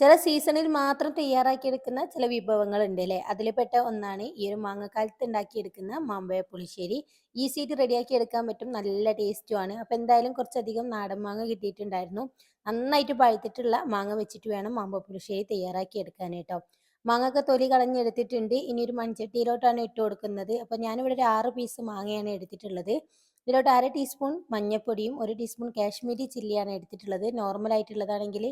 ചില സീസണിൽ മാത്രം തയ്യാറാക്കിയെടുക്കുന്ന ചില വിഭവങ്ങളുണ്ട് അല്ലേ അതിൽ പെട്ട ഒന്നാണ് ഈ ഒരു മാങ്ങക്കാലത്ത് ഉണ്ടാക്കിയെടുക്കുന്ന മാമ്പഴ പുളിശ്ശേരി. ഈസി ആയിട്ട് റെഡിയാക്കി എടുക്കാൻ പറ്റും. നല്ല ടേസ്റ്റുമാണ് അപ്പോൾ എന്തായാലും കുറച്ചധികം നാടൻ മാങ്ങ കിട്ടിയിട്ടുണ്ടായിരുന്നു. നന്നായിട്ട് പഴുത്തിട്ടുള്ള മാങ്ങ വെച്ചിട്ട് വേണം മാമ്പഴ പുളിശ്ശേരി തയ്യാറാക്കി എടുക്കാൻ കേട്ടോ മാങ്ങയൊക്കെ തൊലി കളഞ്ഞെടുത്തിട്ടുണ്ട്. ഇനി ഒരു മൺചട്ടിയിലോട്ടാണ് ഇട്ട് കൊടുക്കുന്നത്. അപ്പോൾ ഞാനിവിടെ ഒരു ആറ് പീസ് മാങ്ങയാണ് എടുത്തിട്ടുള്ളത്. ഇതിലോട്ട് അര ടീസ്പൂൺ മഞ്ഞൾപ്പൊടിയും ഒരു ടീസ്പൂൺ കാശ്മീരി ചില്ലിയാണ് എടുത്തിട്ടുള്ളത്. നോർമൽ ആയിട്ടുള്ളതാണെങ്കിൽ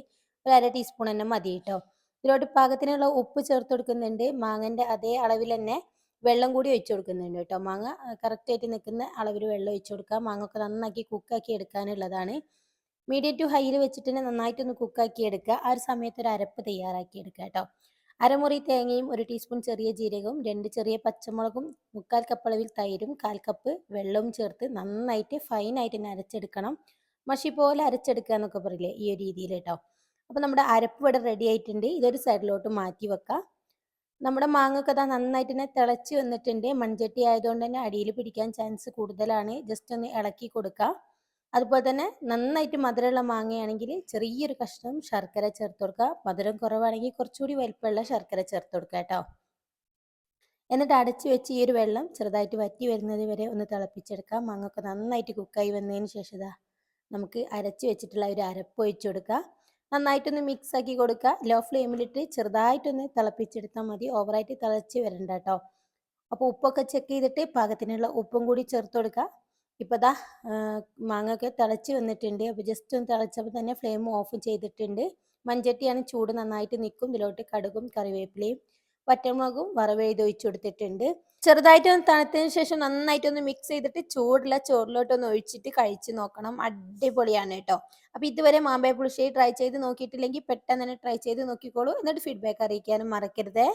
ഒരു അര ടീസ്പൂൺ തന്നെ മതി കേട്ടോ ഇതിലോട്ട് പാകത്തിനുള്ള ഉപ്പ് ചേർത്ത് കൊടുക്കുന്നുണ്ട് മാങ്ങന്റെ അതേ അളവിൽ തന്നെ വെള്ളം കൂടി ഒഴിച്ചു കൊടുക്കുന്നുണ്ട് കേട്ടോ മാങ്ങ കറക്റ്റ് ആയിട്ട് നിൽക്കുന്ന അളവിൽ വെള്ളം ഒഴിച്ചു കൊടുക്കുക. മാങ്ങ ഒക്കെ നന്നാക്കി കുക്കാക്കി എടുക്കാനുള്ളതാണ്. മീഡിയം ടു ഹൈയിൽ വെച്ചിട്ട് തന്നെ നന്നായിട്ടൊന്ന് കുക്കാക്കി എടുക്കുക. ആ ഒരു സമയത്ത് ഒരു അരപ്പ് തയ്യാറാക്കി എടുക്കുക കേട്ടോ അരമുറി തേങ്ങയും ഒരു ടീസ്പൂൺ ചെറിയ ജീരകവും രണ്ട് ചെറിയ പച്ചമുളകും മുക്കാൽ കപ്പ് അളവിൽ തൈരും കാൽ കപ്പ് വെള്ളവും ചേർത്ത് നന്നായിട്ട് ഫൈനായിട്ട് തന്നെ അരച്ചെടുക്കണം മഷി പോലെ അരച്ചെടുക്കുക എന്നൊക്കെ പറയില്ലേ ഈ ഒരു രീതിയിൽ കേട്ടോ അപ്പോൾ നമ്മുടെ അരപ്പ് ഇവിടെ റെഡി ആയിട്ടുണ്ട്. ഇതൊരു സൈഡിലോട്ട് മാറ്റി വെക്കാം. നമ്മുടെ മാങ്ങൊക്കെ അതാ നന്നായിട്ട് തന്നെ തിളച്ച് വന്നിട്ടുണ്ട്. മൺചട്ടി ആയതുകൊണ്ട് തന്നെ അടിയിൽ പിടിക്കാൻ ചാൻസ് കൂടുതലാണ്. ജസ്റ്റ് ഒന്ന് ഇളക്കി കൊടുക്കുക അതുപോലെ തന്നെ നന്നായിട്ട് മധുരമുള്ള മാങ്ങയാണെങ്കിൽ ചെറിയൊരു കഷ്ണം ശർക്കര ചേർത്ത് കൊടുക്കുക മധുരം കുറവാണെങ്കിൽ കുറച്ചുകൂടി വലിപ്പമുള്ള ശർക്കര ചേർത്ത് കൊടുക്കുക കേട്ടോ. എന്നിട്ട് അടച്ചു വെച്ച് ഈ ഒരു വെള്ളം ചെറുതായിട്ട് വറ്റി വരുന്നത് വരെ ഒന്ന് തിളപ്പിച്ചെടുക്കാം. മാങ്ങൊക്കെ നന്നായിട്ട് കുക്കായി വന്നതിന് ശേഷം നമുക്ക് അരച്ച് വെച്ചിട്ടുള്ള ഒരു അരപ്പ് ഒഴിച്ചു കൊടുക്കുക നന്നായിട്ടൊന്ന് മിക്സ് ആക്കി കൊടുക്കുക. ലോ ഫ്ലെയിമിലിട്ട് ചെറുതായിട്ടൊന്ന് തിളപ്പിച്ചെടുത്താൽ മതി. ഓവറായിട്ട് തിളച്ച് വരണ്ട കേട്ടോ അപ്പോൾ ഉപ്പൊക്കെ ചെക്ക് ചെയ്തിട്ട് പാകത്തിനുള്ള ഉപ്പും കൂടി ചേർത്ത് കൊടുക്കുക. ഇപ്പോൾ ദാ മാങ്ങയൊക്കെ തിളച്ച് വന്നിട്ടുണ്ട്. അപ്പോൾ ജസ്റ്റ് ഒന്ന് തിളച്ചപ്പോൾ തന്നെ ഫ്ലെയിം ഓഫ് ചെയ്തിട്ടുണ്ട്. മഞ്ചട്ടിയാണ് ചൂട് നന്നായിട്ട് നിൽക്കും. ഇതിലോട്ട് കടുകും കറിവേപ്പിലയും വറ്റമുളകും വറവെയ്ത് ഒഴിച്ചു കൊടുത്തിട്ടുണ്ട്. ചെറുതായിട്ട് ഒന്ന് തണുത്തതിന് ശേഷം നന്നായിട്ടൊന്ന് മിക്സ് ചെയ്തിട്ട് ചൂടുള്ള ചോറിലോട്ടൊന്ന് ഒഴിച്ചിട്ട് കഴിച്ച് നോക്കണം. അടിപൊളിയാണ് കേട്ടോ. അപ്പോൾ ഇതുവരെ മാമ്പഴ പുളിശ്ശേരി ട്രൈ ചെയ്ത് നോക്കിയിട്ടില്ലെങ്കിൽ പെട്ടെന്ന് തന്നെ ട്രൈ ചെയ്ത് നോക്കിക്കോളൂ. എന്നിട്ട് ഫീഡ്ബാക്ക് അറിയിക്കാനും മറക്കരുതേ.